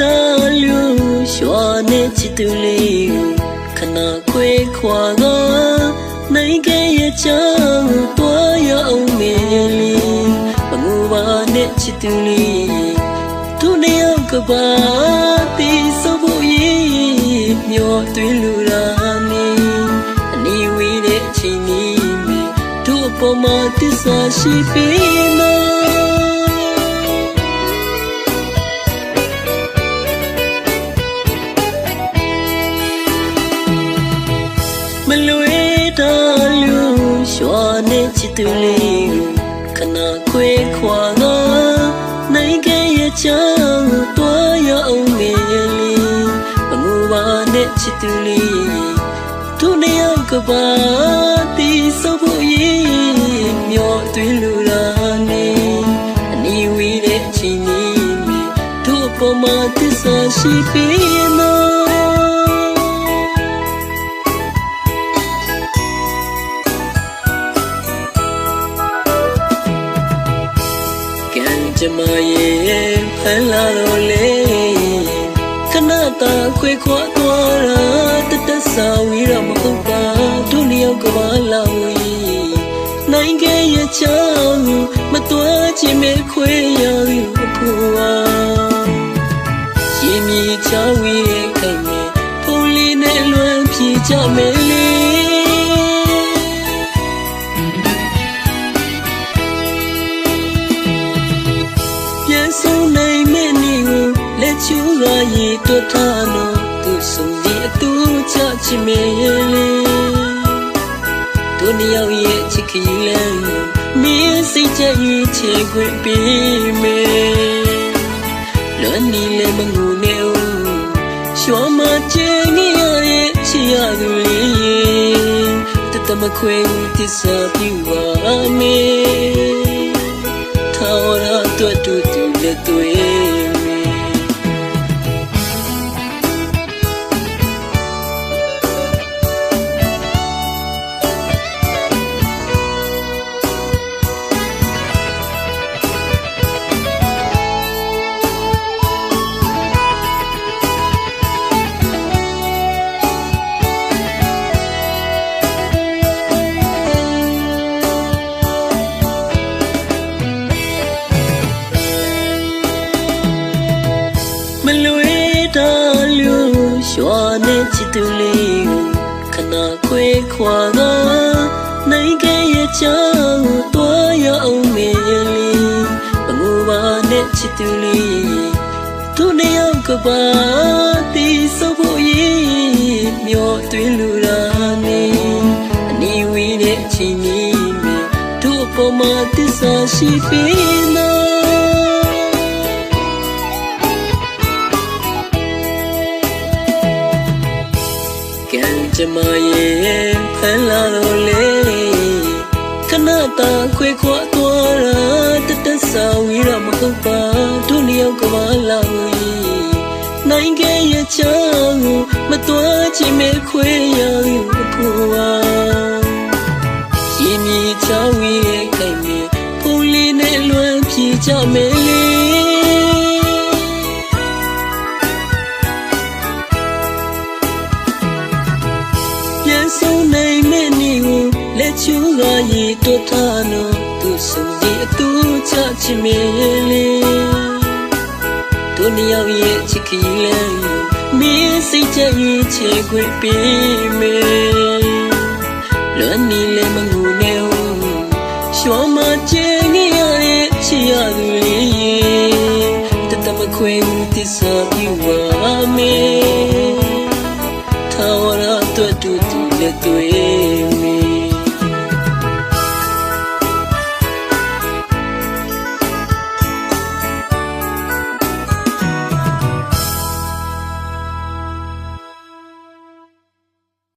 တာလူရွှာနဲ့ချစ်သူလေးကိုခဏခွဲခွာကနိုင်ခဲ့ရဲ့ချောင်းတွားရအောင်မေလေးမငူပါနဲ့ချစ်သူလေးသူနှစ်ယောက်ကပါတီးစဖို့ရေးမျောသွေးလူရာနေအနီဝေးတဲ့အချိန်လေးမြေတို့အပေါ်မှာတစ္ဆာရှိပေနော် မလွေတာလူရွှာနဲ့ချစ်သူလေးကိုခဏခွဲခွာကနိုင်ခဲ့ရဲ့ချောင်းတွားရအောင်မေလေးမငူပါနဲ့ချစ်သူလေးသူနှစ်ယောက်ကပါတီးစဖို့ရေးမျောသွေးလူလာနေအနီဝေးတဲ့အချိန်လေးမြေတို့အပေါ်မှာတစ္ဆာရှိပေနော် ကံကြမ္မာရဲ့ဖန်လာတော့လေခဏတာခွေခွာသွားတာတတဆာဝီရမဟုတ်ပါဒုလျောက်ကဘာလာဝီနိုင်ခဲ့ရဲ့ချောင်းမတွားခြင်းမဲ့ခွေရယူ လက်ချူကရေတွတ်ထားလို့သူဆုံးဒီအတူချချင်မေလေတို့နှစ်ယောက်ရဲ့ချစ်ခီလန်းကိုမင်းစိတ်ချရေးချေခွင့်ပေးမယ်လွန်နီလည်းမငူနဲ့ဦးရှောမချင်နေရရဲ့ချီရသူလေးတတမခွေတစ္ဆာပြူပါမေထာဝရအတွက်တူတူလက်သွေး လွေတာလူရွှာနဲ့ချစ်သူလေးကိုခဏခွဲခွာကနိုင်ခဲ့ရဲ့ချောင်းတွားရအောင်မေလေးမငူပါနဲ့ချစ်သူလေးသူနှစ်ယောက်ကပါတီးစဖို့ရေးမျောသွေးလူရာနေအနီဝေးတဲ့အချိန်လေးမြေတို့အပေါ်မှာတစ္ဆာရှိပေနော် ဖန်လာတော့လေခဏတာခွေခွာသွားတာတတဆာဝီရမဟုတ်ပါတို့လျောက်ကမလာဝီနိုင်ခဲ့ရဲ့ချောင်းကိုမတော်ချင်မဲ့ခွေရယူဖို့ပါရှင်မြေချောင်းဝီရဲ့ခိုင်မြေဖုန်လေးနဲ့လွမ်းပြေကြမယ် ဆုံးနိုင်မဲ့နေကိုလက်ချူကရေတွတ်ထားလို့သူဆုံးဒီအတူချချင်မေလေတို့နှစ်ယောက်ရဲ့ချစ်ခီလန်းကိုမင်းစိတ်ချရေးချေခွင့်ပေးမယ်လွန်နီလည်းမငူနဲ့ဦးရှောမချေနေရတဲ့ချီရသူလေးတတမခွေဦးတစ္ဆာပြပါမ ယ်ထာဝ